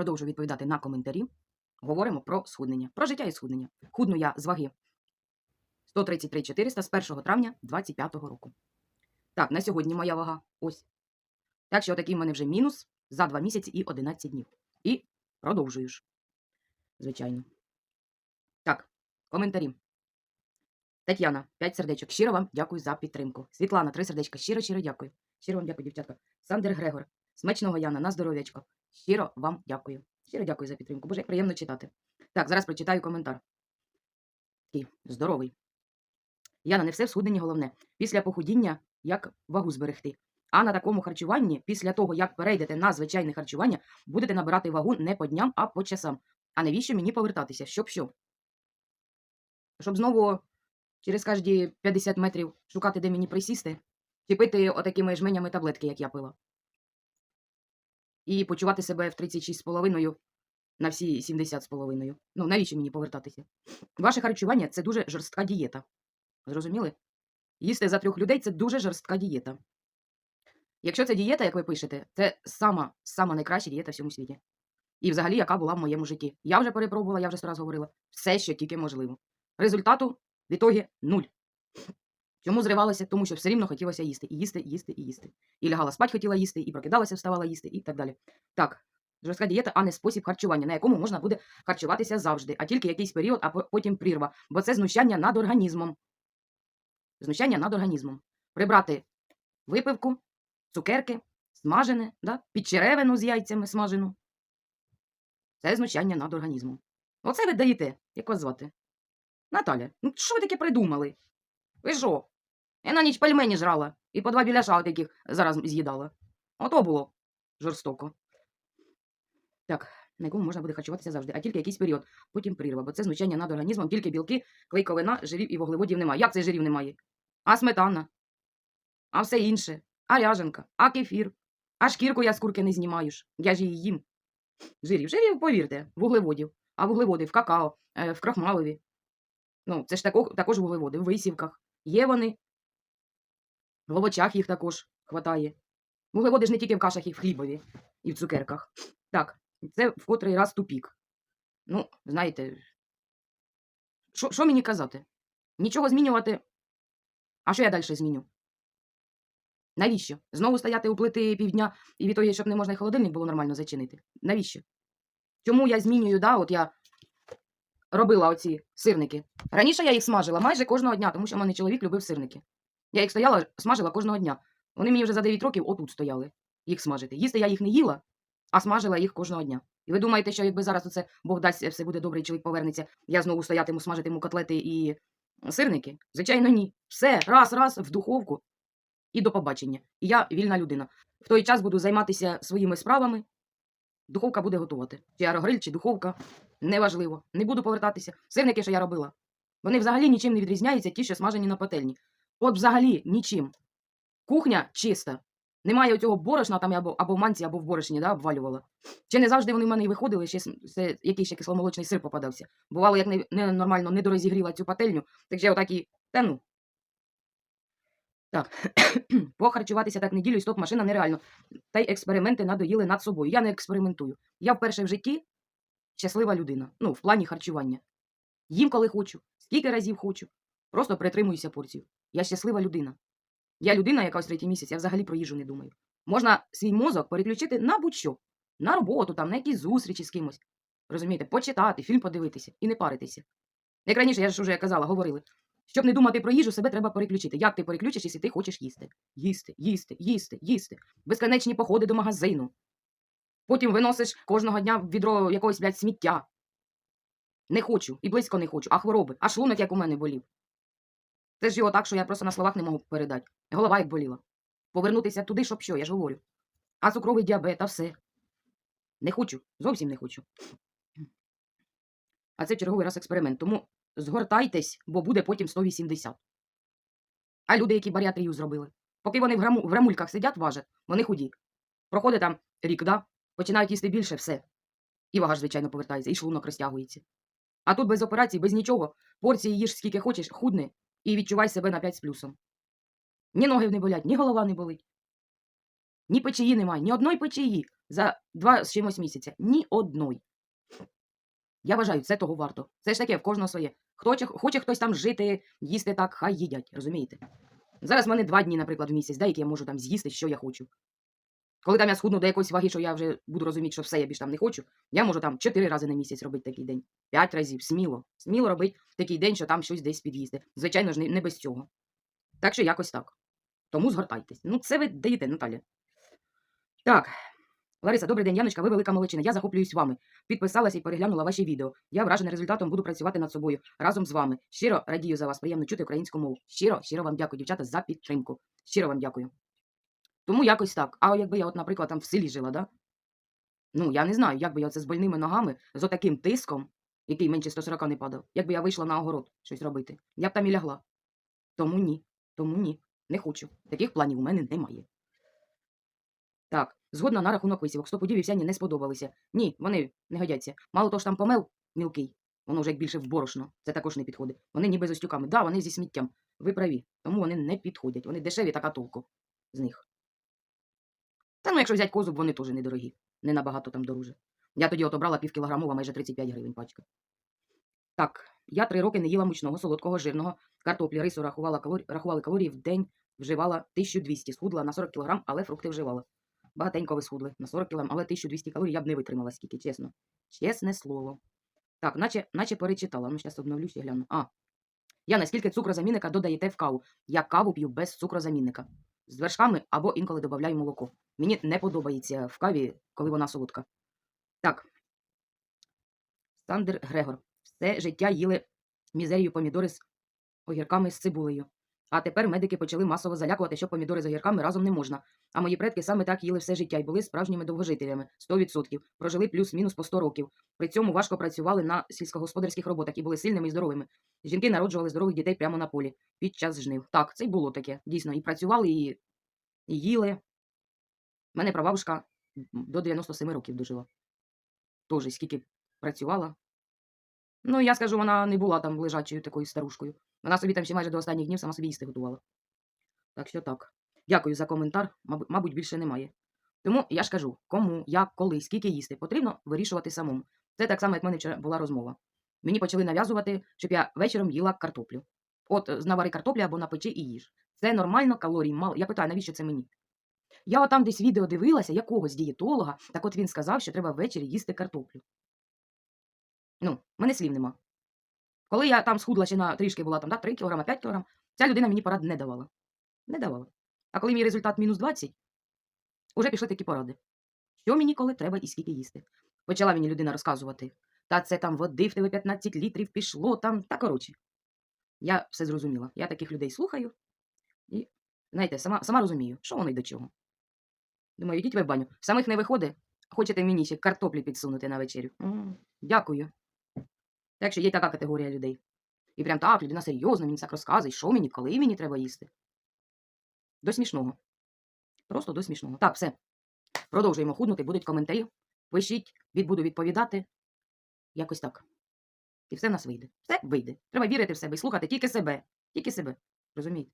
продовжую відповідати на коментарі. Говоримо про схуднення, про життя і схуднення. Худну я з ваги 133 400 з 1 травня 25 року. Так, на сьогодні моя вага ось. Так що такий в мене вже мінус за 2 місяці і 11 днів. І продовжую ж. Звичайно. Так, коментарі. Тетяна, 5 сердечок. Щиро вам дякую за підтримку. Світлана, 3 сердечка. Щиро, щиро дякую. Щиро вам дякую, дівчатка. Сандер Грегор, смачного Яна, на здоров'ячко. Щиро вам дякую. Щиро дякую за підтримку. Боже, як приємно читати. Так, зараз прочитаю коментар. Такий здоровий. Яна, не все в схудненні головне. Після похудіння як вагу зберегти. А на такому харчуванні, після того, як перейдете на звичайне харчування, будете набирати вагу не по дням, а по часам. А навіщо мені повертатися? Щоб що? Щоб знову через кожні 50 метрів шукати, де мені присісти, чи пити отакими жменями таблетки, як я пила. І почувати себе в 36,5 на всі 70,5. Ну, навіщо мені повертатися? Ваше харчування це дуже жорстка дієта. Зрозуміли? Їсти за трьох людей це дуже жорстка дієта. Якщо це дієта, як ви пишете, це сама, сама найкраща дієта в всьому світі. І взагалі, яка була в моєму житті. Я вже перепробувала, я вже сто раз говорила. Все, що тільки можливо. Результату в ітогі нуль. Чому зривалася? Тому що все рівно хотілося їсти. І їсти, і їсти, і їсти. І лягала спать, хотіла їсти, і прокидалася, вставала їсти, і так далі. Так, жорстка дієта, а не спосіб харчування, на якому можна буде харчуватися завжди, а тільки якийсь період, а потім прірва. Бо це знущання над організмом. Знущання над організмом. Прибрати випивку, цукерки, смажене, да? підчеревину з яйцями смажену. Це знущання над організмом. Оце ви даєте, як вас звати? Наталя, ну що ви таке придумали? Ви що? Я на ніч пельмені жрала і по два біляша таких зараз з'їдала. Ото було жорстоко. Так, на якому можна буде харчуватися завжди, а тільки якийсь період, потім прірва, бо це знущання над організмом, тільки білки, клейковина, жирів і вуглеводів немає. Як це жирів немає? А сметана, а все інше, а ряженка, а кефір, а шкірку я з курки не знімаю ж, я ж її їм. Жирів, жирів, повірте, вуглеводів, а вуглеводи в какао, е, в крахмалові. Ну, це ж тако, також вуглеводи, в висівках. Є вони. В овочах їх також хватає. Вуглеводи ж не тільки в кашах, і в хлібові, і в цукерках. Так, це в котрий раз тупік. Ну, знаєте, що, мені казати? Нічого змінювати. А що я далі зміню? Навіщо? Знову стояти у плити півдня і від того, щоб не можна й холодильник було нормально зачинити. Навіщо? Чому я змінюю, да, от я робила оці сирники. Раніше я їх смажила майже кожного дня, тому що в мене чоловік любив сирники. Я їх стояла, смажила кожного дня. Вони мені вже за 9 років отут стояли, їх смажити. Їсти я їх не їла, а смажила їх кожного дня. І ви думаєте, що якби зараз оце Бог дасть, все буде добре, і чоловік повернеться, я знову стоятиму, смажитиму котлети і сирники? Звичайно, ні. Все, раз, раз, в духовку і до побачення. І я вільна людина. В той час буду займатися своїми справами. Духовка буде готувати. Чи аерогриль, чи духовка. Неважливо. Не буду повертатися. Сирники, що я робила. Вони взагалі нічим не відрізняються, ті, що смажені на пательні. От взагалі нічим. Кухня чиста. Немає цього борошна там або, або в манці, або в борошні, да, обвалювала. Чи не завжди вони в мене і виходили, ще це якийсь ще кисломолочний сир попадався. Бувало, як не, не нормально не дорозігріла цю пательню, так ще отак і та ну. Так, похарчуватися так неділю і стоп машина нереально. Та й експерименти надоїли над собою. Я не експериментую. Я вперше в житті щаслива людина. Ну, в плані харчування. Їм коли хочу, скільки разів хочу. Просто притримуюся порцію. Я щаслива людина. Я людина, яка ось третій місяць, я взагалі про їжу не думаю. Можна свій мозок переключити на будь-що. На роботу, там, на якісь зустрічі з кимось. Розумієте, почитати, фільм подивитися і не паритися. Як раніше, я ж уже казала, говорили. Щоб не думати про їжу, себе треба переключити. Як ти переключиш, якщо ти хочеш їсти? Їсти, їсти, їсти, їсти. Безконечні походи до магазину. Потім виносиш кожного дня відро якогось, блядь, сміття. Не хочу, і близько не хочу, а хвороби, а шлунок, як у мене болів. Це ж його так, що я просто на словах не можу передати. Голова як боліла. Повернутися туди, щоб що, я ж говорю. А цукровий діабет, а все. Не хочу, зовсім не хочу. А це черговий раз експеримент. Тому згортайтесь, бо буде потім 180. А люди, які баріатрію зробили, поки вони в, граму, в грамульках сидять, важать, вони худі. Проходить там рік, да? починають їсти більше, все. І вага ж, звичайно, повертається, і шлунок розтягується. А тут без операцій, без нічого, порції їж скільки хочеш, худни, і відчувай себе на 5 з плюсом. Ні ноги не болять, ні голова не болить. Ні печії немає, ні одної печії за два з чимось місяця. Ні одної. Я вважаю, це того варто. Це ж таке, в кожного своє. Хто хоче, хтось там жити, їсти так, хай їдять, розумієте? Зараз в мене два дні, наприклад, в місяць, деякі я можу там з'їсти, що я хочу. Коли там я схудну до якоїсь ваги, що я вже буду розуміти, що все, я більш там не хочу, я можу там чотири рази на місяць робити такий день. П'ять разів, сміло. Сміло робити такий день, що там щось десь під'їсти. Звичайно ж, не, без цього. Так що якось так. Тому згортайтесь. Ну, це ви даєте, Наталя. Так. Лариса, добрий день, Яночка, ви велика молодчина. Я захоплююсь вами. Підписалася і переглянула ваші відео. Я вражена результатом, буду працювати над собою разом з вами. Щиро радію за вас. Приємно чути українську мову. Щиро, щиро вам дякую, дівчата, за підтримку. Щиро вам дякую. Тому якось так. А якби я, от, наприклад, там в селі жила, да? Ну, я не знаю, як би я це з больними ногами, з отаким тиском, який менше 140 не падав, якби я вийшла на огород щось робити. Я б там і лягла. Тому ні. Тому ні. Не хочу. Таких планів у мене немає. Так, згодна на рахунок висівок. Стопудів і всяні не сподобалися. Ні, вони не годяться. Мало того ж там помел мілкий, воно вже як більше в борошно. Це також не підходить. Вони ніби з остюками. Да, вони зі сміттям. Ви праві. Тому вони не підходять. Вони дешеві, така толку з них. Якщо взяти козуб, вони теж недорогі. Не набагато там дороже. Я тоді от обрала півкілограмова, майже 35 гривень пачка. Так, я три роки не їла мучного, солодкого, жирного, картоплі, рису рахувала калорі... рахували калорії в день, вживала 1200, схудла на 40 кг, але фрукти вживала. Багатенько ви схудли, на 40 кг, але 1200 калорій я б не витримала скільки, чесно. Чесне слово. Так, наче, наче перечитала. Ну, зараз обновлюсь і гляну. А. Я наскільки цукрозамінника додаєте в каву? Я каву п'ю без цукрозамінника. З вершками або інколи додаю молоко. Мені не подобається в каві, коли вона солодка. Так. Сандер Грегор. Все життя їли мізерію помідори з огірками з цибулею. А тепер медики почали масово залякувати, що помідори з огірками разом не можна. А мої предки саме так їли все життя і були справжніми довгожителями 100%. Прожили плюс-мінус по 100 років. При цьому важко працювали на сільськогосподарських роботах і були сильними і здоровими. Жінки народжували здорових дітей прямо на полі під час жнив. Так, це й було таке. Дійсно, і працювали, і, і їли. Мене прабабушка до 97 років дожила. Тоже скільки працювала. Ну, я скажу, вона не була там лежачою такою старушкою. Вона собі там ще майже до останніх днів сама собі їсти готувала. Так що так. Дякую за коментар. Мабуть, більше немає. Тому я ж кажу, кому, як, коли, скільки їсти, потрібно вирішувати самому. Це так само, як в мене вчора була розмова. Мені почали нав'язувати, щоб я вечором їла картоплю. От е, навари картоплі або на печі і їж. Це нормально, калорій мало. Я питаю, навіщо це мені? Я отам десь відео дивилася якогось дієтолога, так от він сказав, що треба ввечері їсти картоплю. Ну, мене слів нема. Коли я там схудла ще на трішки була там, да, 3 кг, 5 кг, ця людина мені порад не давала. Не давала. А коли мій результат мінус 20, уже пішли такі поради. Що мені коли треба і скільки їсти. Почала мені людина розказувати. Та це там води в тебе 15 літрів пішло, там, та коротше. Я все зрозуміла. Я таких людей слухаю і, знаєте, сама, сама розумію, що воно й до чого. Думаю, йдіть ви в баню. Самих не виходить, хочете мені ще картоплі підсунути на вечерю. М, Дякую. Так що є така категорія людей. І прям так, людина серйозно, мені так розказує, що мені, коли мені треба їсти. До смішного. Просто до смішного. Так, все. Продовжуємо худнути, будуть коментарі. Пишіть, від, буду відповідати. Якось так. І все в нас вийде. Все вийде. Треба вірити в себе і слухати тільки себе. Тільки себе. Розумієте?